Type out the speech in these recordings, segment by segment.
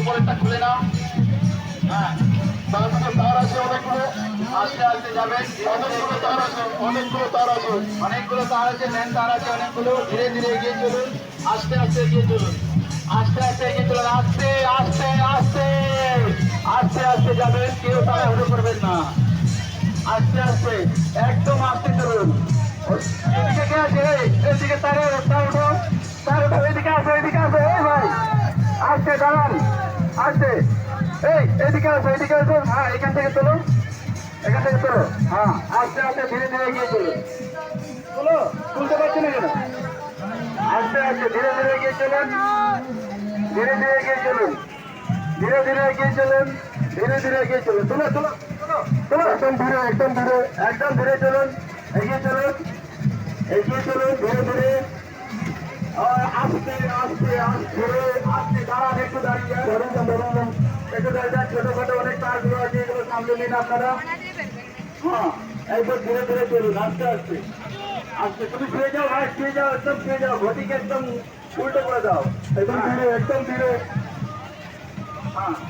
উপরেরটা খুলে নাও। হ্যাঁ তারপরে তার আছে অনেকগুলো। আস্তে আস্তে যাবেন অনেকগুলো তার আছে, অনেকগুলো তার আছে। অনেকগুলো তার আছে মেন তার আছে, অনেকগুলো। ধীরে ধীরে এগিয়ে চলুন। আস্তে আস্তে এগিয়ে চলুন। আস্তে আস্তে এগিয়ে চলুন। আস্তে আস্তে আস্তে। আস্তে আস্তে যাবেন কেউ তারা হতে করবেন না। আস্তে আস্তে, একদম আস্তে চলুন। এদিকে কে আছে? এদিকে তারে, তার উঠো তার উঠো এদিকে আসো এদিকে আসো। ভাই, আস্তে, দাঁড়ান। আস্তে এই, এদিকে আসো এদিকে আসো। হ্যাঁ এখান থেকে তোলো। এখান থেকে তোলো। হ্যাঁ আস্তে আস্তে, ধীরে ধীরে এগিয়ে চলুন তোলো, তুলতে পারছি না কেন? আস্তে আস্তে, ধীরে ধীরে এগিয়ে চলুন ধীরে ধীরে এগিয়ে চলুন ধীরে ধীরে এগিয়ে চলুন ধীরে ধীরে এগিয়ে চলুন তুলো তুলো তুলো একদম ধীরে একদম ধীরে একদম ধীরে চলুন এগিয়ে চলুন এগিয়ে চলুন ধীরে ধীরে। আস্তে আস্তে আস্তে আস্তে, দাঁড়ান, একটু দাঁড়িয়ে। ধরুন ধরুন একটু দাঁড়িয়ে ছোটখাটো অনেক কাজগুলো আছে, এগুলো সামলে নিন আপনারা। হ্যাঁ একবার ধীরে ধীরে চলুন, আস্তে আস্তে। আস্তে, তুমি শুয়ে যাও, ভাই, শুয়ে যাও, একদম শুয়ে যাও। ঘটিকে একদম উল্টো করে দাও। একদম ধীরে একদম ধীরে। হ্যাঁ।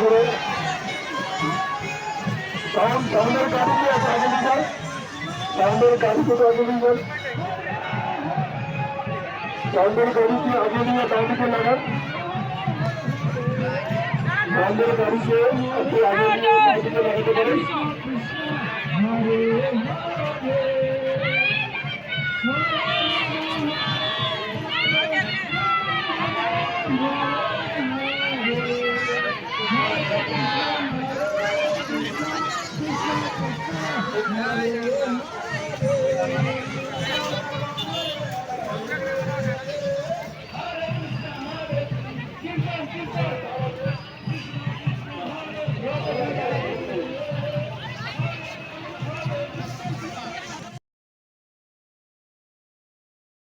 হরে সাউন্ড সাউন্ডের আছে আগে সাউন্ডের আগে తండ్రి ధరించి అదేవిధంగా బయటకు వెళ్ళారా తండ్రి ధరించి అదేవిధంగా బయటకు వెళ్ళారు